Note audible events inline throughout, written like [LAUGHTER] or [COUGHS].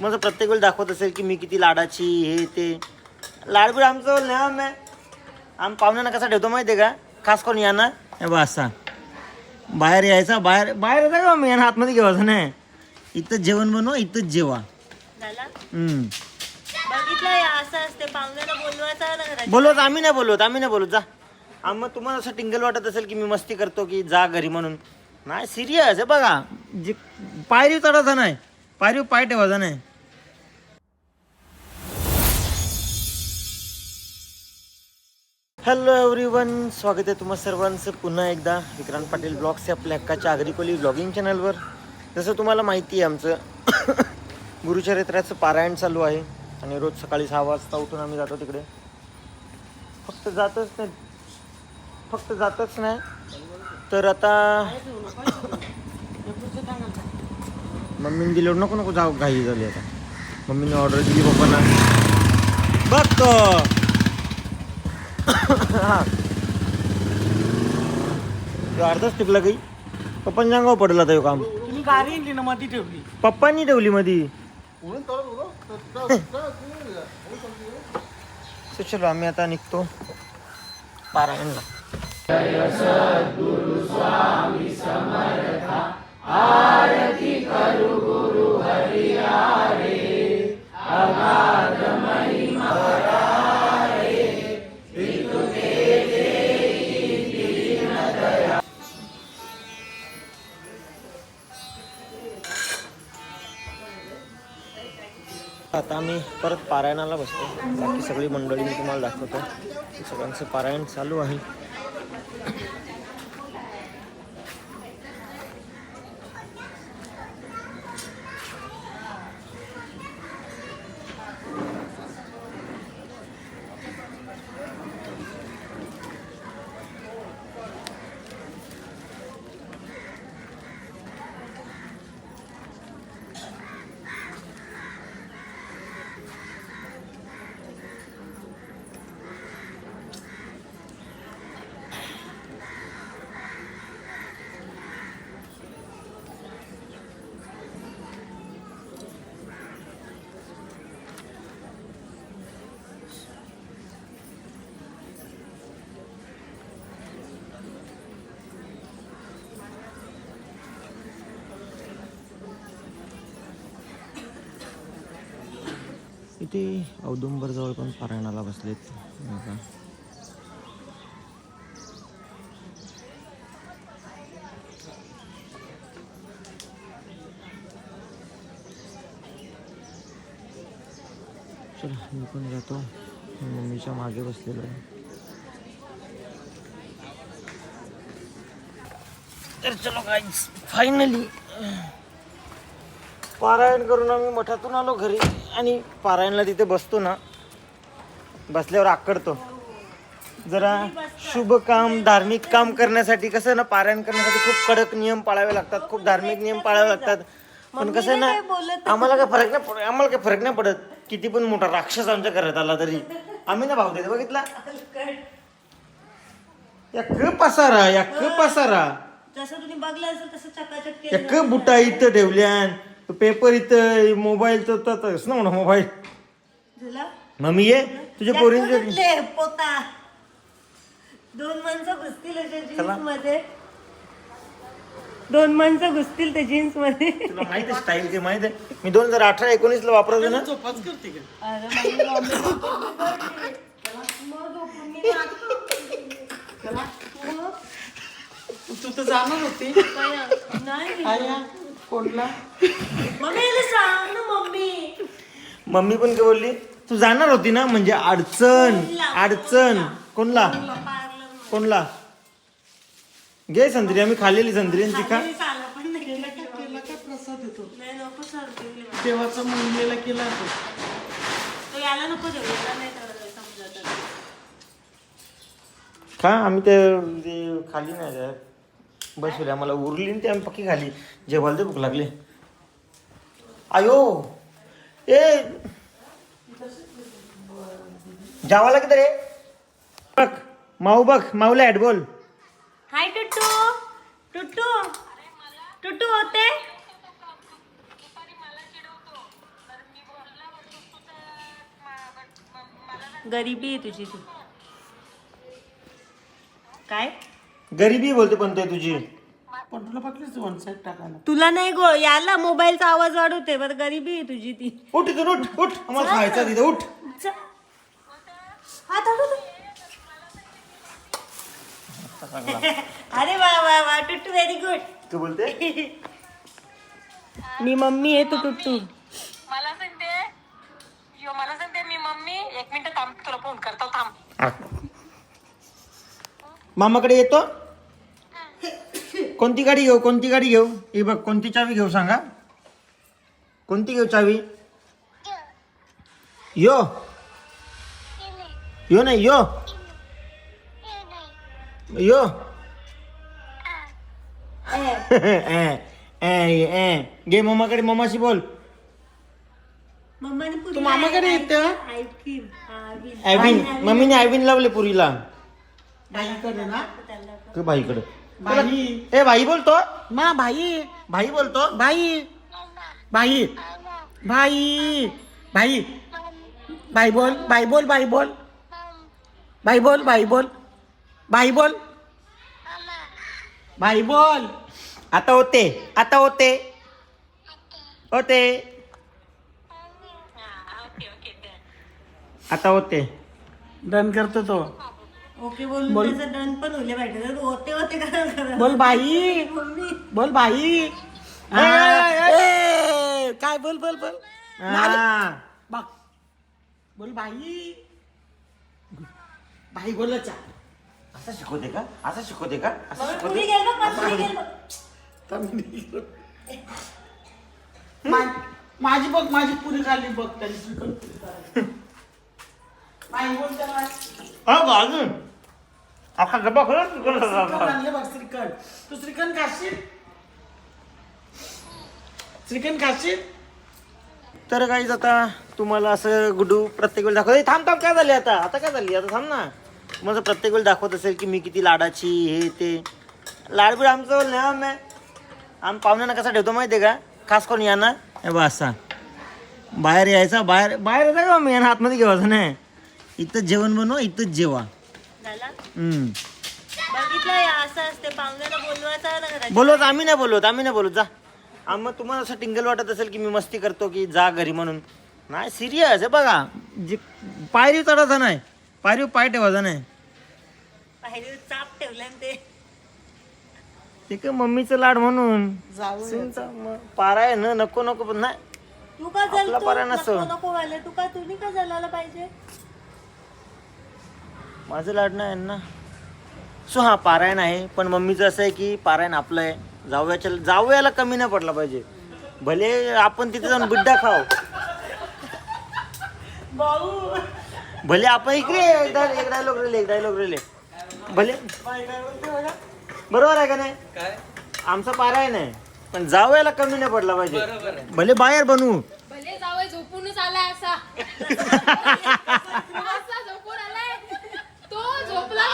माझं प्रत्येक वेळी दाखवत असेल की मी किती लाडाची हे ते. लाडबीड आमचं नेहमी आहे. आम पाहुण्यांना कसा ठेवतो माहिती आहे का? खास करून या ना हे बा असा. बाहेर यायचा बाहेर बाहेर येता का मी यांना आतमध्ये घेवायचं नाही इथं जेवण बनवा इथंच जेवा. झाला हम्म. बघितलं या असं असते पाहुण्याला बोलवायचं ना घरात? बोलवत आम्ही नाही बोलवत आम्ही नाही बोलवत. जा. आम मग तुम्हाला असं टिंगल वाटत असेल की मी मस्ती करतो की जा घरी म्हणून. नाही सिरियस आहे बघा. जे पायरी चढायचा नाही. पायरी पाय ठेवा नाही हॅलो एव्हरीवन स्वागत आहे तुम्हा सर्वांचं पुन्हा एकदा विक्रांत पाटील ब्लॉग्स या आपल्या हक्काच्या आगरीकोली ब्लॉगिंग चॅनलवर जसं तुम्हाला माहिती आहे आमचं [COUGHS] गुरुचरित्राचं पारायण चालू आहे आणि रोज सकाळी सहा वाजता उठून आम्ही जातो तिकडे. फक्त जातच नाही फक्त जातच नाही. तर आता मम्मीने दिल्यावर नको नको जाऊ घाई झाली आता. मम्मीने ऑर्डर दिली पप्पांना. बघ तो. [COUGHS] ह्यो अर्धच टिकला काही. पप्पांच्या अंगावर पडला आता ह्यो काम. तुम्ही गाडी आणली ना मधी ठेवली. पप्पांनी ठेवली मधी. [COUGHS] So, चलो आम्ही आता निघतो. पारायणला. आता आम्ही परत पारायणाला बसतो. बाकी सगळी मंडळी मी तुम्हाला दाखवतो. सगळ्यांचं पारायण चालू आहे. ते औदुंबरजवळ पण पारायणाला बसलेत. बघा. चला मी पण जातो. मम्मीच्या मागे बसलेलो आहे. तर चलो गाईज फायनली पारायण करून आम्ही मठातून आलो घरी. आणि पारायणला तिथे बसतो ना बसल्यावर आकडतो. जरा शुभ काम धार्मिक काम करण्यासाठी कसं ना पारायण करण्यासाठी खूप कडक नियम पाळावे लागतात खूप धार्मिक नियम पाळावे लागतात. पण कसं आहे ना आम्हाला काय फरक नाही पड- आम्हाला काय फरक नाही पडत. किती पण मोठा राक्षस आमच्या घरात आला तरी. आम्ही ना भाव देतो बघितला? या क पसारा या क पसारा. जसं तुम्ही बघलं असेल तसं चकाचक या केलं क बुटा इथं ठेवल्यान. पेपर इथं मोबाईल तर तसं ना म्हणा मोबाईल. झाला मम्मी ये तुझ्या पोरींचे पोरींचे पोता. दोन माणसं घुसतील अशा जीन्समध्ये दोन माणसं घुसतील त्या जीन्समध्ये तुला माहिती आहे स्टाईल ते माहिती आहे. मी दोन हजार अठरा एकोणीस ला वापरतो ना झोपाच करते का? अरे माझी मम्मी बिघडली. मग झोपून मी नाचतो. तू तर जाणार होती? नाही. आया कोणला मम्मी याला सांग ना मम्मी. मम्मी पण काय बोलली? तू जाणार होती ना? म्हणजे अडचण अडचण. कोणला? कोणला? घे संत्री आम्ही खाल्लेली संत्री आणि ती खा. खाल्लेली सालं पण नाही. केलं केला काय प्रसाद येतो? नाही नको सर तो देवाचा मुलीला केला तो? याला नको देऊ याला नाही तेवढं समजत आता. खा आम्ही ते ते खाली नाही जात. बसवली आम्हाला उरली ते आम्ही पक्की खाली. जेवायला ते भूक लागले. आयो! ए! जावा लागत रे. बघ माऊ बघ माऊला ॲड बोल. हाय टुट्टू. टुट्टू. टुट्टू होते? गरिबी आहे तुझी तू. काय? गरिबी बोलते पण ते तुझी. पण तुला पटलीच वन साईड टाकायला. तुला नाही गो याला मोबाईलचा आवाज वाढवते बरं गरिबी आहे तुझी ती. उठ इथून उठ उठ. आम्हाला खायचं तिथे उठ. च- हात. अरे वा वा वा टुट्टू व्हेरी गुड तू बोलते? मी मम्मी आहे तू टुट्टू. मला सांगते. यो मला सांगते मी मम्मी. एक मिनिट थांब तुला फोन करतो थांब. आ. मामाकडे येतो? कोणती गाडी घेऊ कोणती गाडी घेऊ? हे बघ कोणती चावी घेऊ सांगा? कोणती घेऊ चावी? यो. यो नाही यो. यो. घे मम्माकडे मम्माशी बोल. मम्माने तू मामाकडे येते ऐकीन मम्मीने ॲविन लावले पुरीला. बाईकडे ना? तू ए भाई बोलतो. मा भाई. भाई बोलतो. बाई बाई भाई. भाई. बाई बोल बाई बोल बाई बोल. बाई बोल बाई बोल. बाई बोल. बाई बोल. आता होते आता होते. होते. आता होते. डन करतो तो. ओके बोलून त्याचं डन पण होले पाहिजे होते होते का बोल बाई. मम्मी. बोल बाई. हा, ए, काय बोल बोल बोल? हा. बघ. बोल बाई. बाई बोलायचा असं शिकवते का? असं शिकवते का? असं शिकवते पुरी गेल मा- माझी बघ माझी पुरी खाल्ली बघ तरी. बाई बोल त्याला. हा बाजू अख्खा डब्बा खरंच श्रीखंड शिकवलं. आणले बघ श्रीखंड. तू श्रीखंड खाशील? श्रीखंड खाशील? तर काहीच आता तुम्हाला असं गुडू प्रत्येक वेळी दाखवत. थांब थांब काय झाली आता? आता काय झाली? आता थांब ना. माझं प्रत्येक वेळी दाखवत असेल की मी किती लाडाची हे ते. लाडबीड आमचं नाही आम्ही. आम पाहुण्यांना कसा ठेवतो माहिती आहे का? खास करून यांना. हे बा असा. बाहेर यायचा बाहेर बाहेर येता का मी यांना आतमध्ये घेवायचं नाही. इथंच जेवण बनवा इथंच जेवा. झाला हम्म. बघितलं हे असं असते. पाहुण्याला बोलवायचं ना घरात बोलवत आम्ही नाही बोलवत आम्ही नाही बोलवत. जा. आम मग तुम्हाला असं टिंगल वाटत असेल की मी मस्ती करतो की जा घरी म्हणून. नाही सिरियस आहे बघा. जे पायरी चढायचा नाही. पायरी पाय ठेवायचा नाही. पाहिजे चाप ठेवलं ना ते. ते काय मम्मीचं लाड म्हणून. जाऊ सुनचा मग पारा आहे ना नको नको पण नाही. तू का आपला जलतो पर्याय नसतो. नको नको व्हायला तू का तुम्ही का जलायला पाहिजे? माझं लाड नाही आहे ना. सो हा पारायण आहे पण मम्मीचं असं आहे की पारायण आपलं आहे. जावयाच्या जावयाला कमी नाही पडला पाहिजे. भले आपण तिथे जाऊन बिड्डा खाऊ. भले आपण इकडे एकदा एक डायलॉग रेले एक डायलॉग रेले भले. बरोबर आहे का नाही? आमचा पारायण आहे पण जावयाला कमी नाही पडला पाहिजे. भले बाहेर बनवू भले जावं झोपूनच आलाय असा [LAUGHS] असा झोपून आलाय तो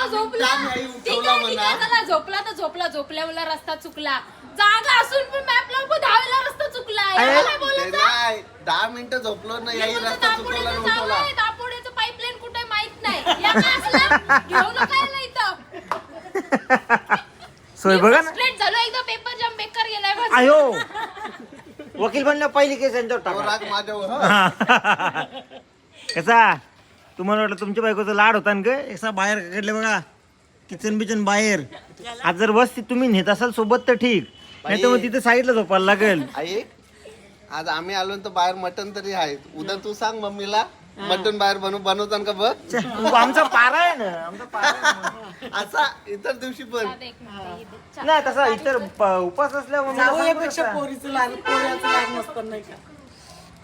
झोपला? ठीक आहे ठीक आहे चला झोपला तर झोपला झोपल्या मला रस्ता चुकला. जागा असून पण मॅप लावून दहावीला रस्ता चुकला. अरे, याला काय ते बोलायचं नाही. दहा मिनिटं झोपलो ना याही रस्ता चुकवला दापोड्याचं नव्हता जावं दापोड्याचं पाईपलाईन कुठे माहीत नाही. या काय असलं? घेऊ नका याला इथं. [LAUGHS] सोय बघा ना. Frustrate झालो एकदा पेपर जाम बेकार गेलाय माझा. आयो वकील बनल्या पहिली केस यांच्यावर तो टाका. राग माझ्यावर हा. [LAUGHS] कसा? तुम्हाला वाटलं तुमच्या बायकोचा लाड होता ना ग? असा बाहेर काढले बघा किचन बिचन बाहेर. आज जर बस ती तुम्ही नेत असाल सोबत तर ठीक. नाही तर मग तिथे साईडला झोपायला लागेल. आई आज आम्ही आलो तर बाहेर मटन तरी आहे उद्या तू सांग मम्मीला मटन बाहेर बनव बनवतान का बघ? आमचा पारा आहे ना आमचा पारा. असा इतर दिवशी पण. नाही तसा इतर प- उपास मला सांगू पोरीचं नाही का.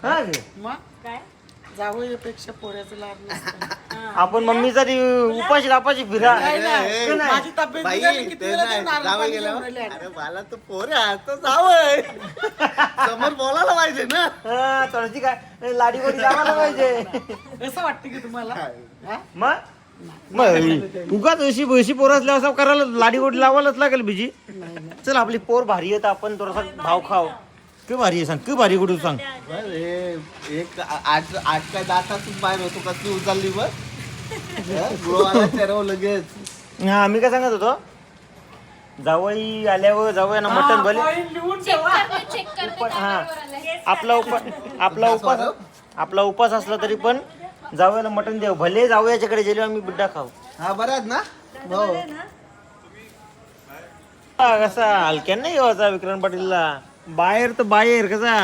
हा. मग? काय? पोऱ्याचं [LAUGHS] आपण मम्मीचा ती उपाशी लापाशी फिरा. माझी तब्येत बाई बिघडली किती ते वेळा नाही. ते नारळ जावं पाणी गेलं घेऊन राहिले. अरे मला तर पोरे आता जावय समोर बोलायला पाहिजे ना. हा, थोडीशी काय लाडी गोडी लावायला पाहिजे. कसं वाटतं की तुम्हाला? हा? मग? मग उगाच अशी अशी पोर असल्यावर असं करायला लाडी गोडी लावायलाच लागेल बिजी. चल आपली पोर भारी आहे तर आपण थोडासा भाव खाव. कि भारी आहे सांग? कि भारी गुडू सांग? अरे एक आ- आठ आठ काय दहा तास बाहेर होतो कसली उचलली बघ ग्लो आला चेहऱ्यावर लगेच। हा मी काय सांगत होतो। जावई आल्यावर जावई ना मटन भले चेक करते हा. आलंय. आपला उपास आपला उपास आपला उपास असला तरी पण जावयाला मटन देऊ भले जावयाच्याकडे गेलो आम्ही बुड्डा खाऊ. हा बरं आहेत ना? हो हा, कसा हलक्यान नाही यावाचा विक्रांत पाटीलला बाहेर तर बाहेर कसा?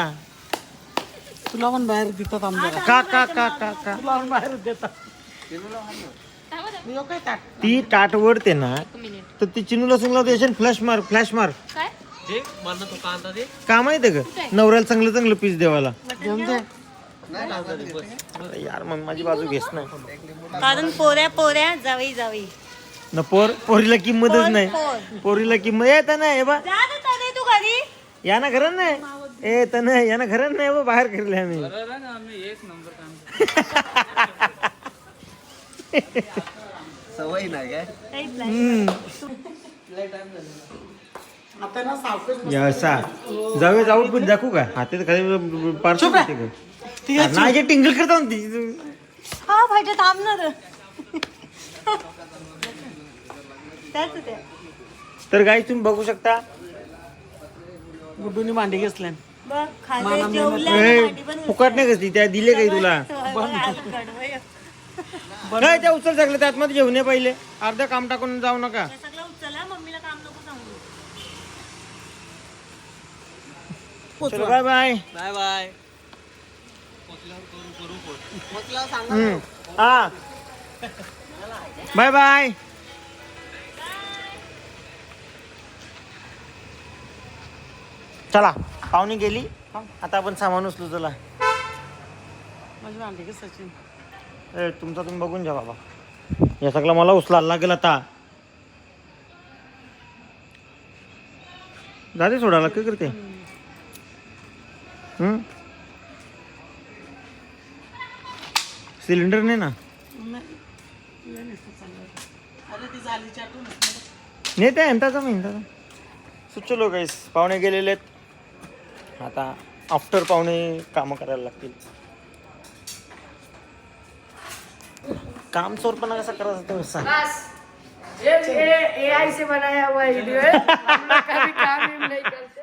तुला पण बाहेर देतात आमदार. का का का का का? तुला पण बाहेर देतात. ताट? ती टाट वडते ना तर ती चिनूला सांगला होती फ्लॅश मार फ्लॅश मार. काय? काम आहे का नवऱ्याला चांगलं चांगलं पीस देवाला. यार मग माझी बाजू घेस ना. कारण पोऱ्या पोऱ्या जावी जावी न पोर पोरीला किंमतच नाही. पोर. पोरीला किंमत येत नाही हे बा ना तू घरी. या ना घरात नाही ए तर नाही या ना घरात नाही बा बाहेर करले आम्ही. [LAUGHS] सवय नाही काय. आता ना सावकाश या असा जाऊ जाऊ पण दाखवू का हातात खाली पार्सल चुप आहे. ती आहे, नाही टिंगल करता ना ती. हा भाज्या थांब ना रे. त्याच त्या तर गाई तुम्ही बघू शकता गुड्डूनी भांडी घेतल्या बघ खाल्ले जेवल्या ए, भांडी पण फुकट नाही कसली त्या दिले काही तुला? बघ. काय त्या उचल सगळं त्यात मध्ये घेऊन ये पहिले. अर्ध काम टाकून जाऊ नका. हे सगळं उचला मम्मीला काम नको सांगू. चलो बाय बाय. Bye bye. हम्म. हा. Bye bye. चला पाहुणी गेली. आता आपण सामान उचलू चला. माझी सचिन? ए तुमचा तुम्ही बघून घ्या बाबा. या सगळं मला उचलायला लागेल आता. जाते सोडायला काय करते? सिलेंडर नाही ना? नेते आहे त्याचा महिन्याचा सुचलो गाईस पाहुणे गेलेले आहेत. आता आफ्टर पाहुणे कामं करायला लागतील. काम चोरपणा कसा करायचा ते सांग. बस. ये ये एआई से बनाया हुआ वीडियो है हम लोग कभी काम ही नहीं करते.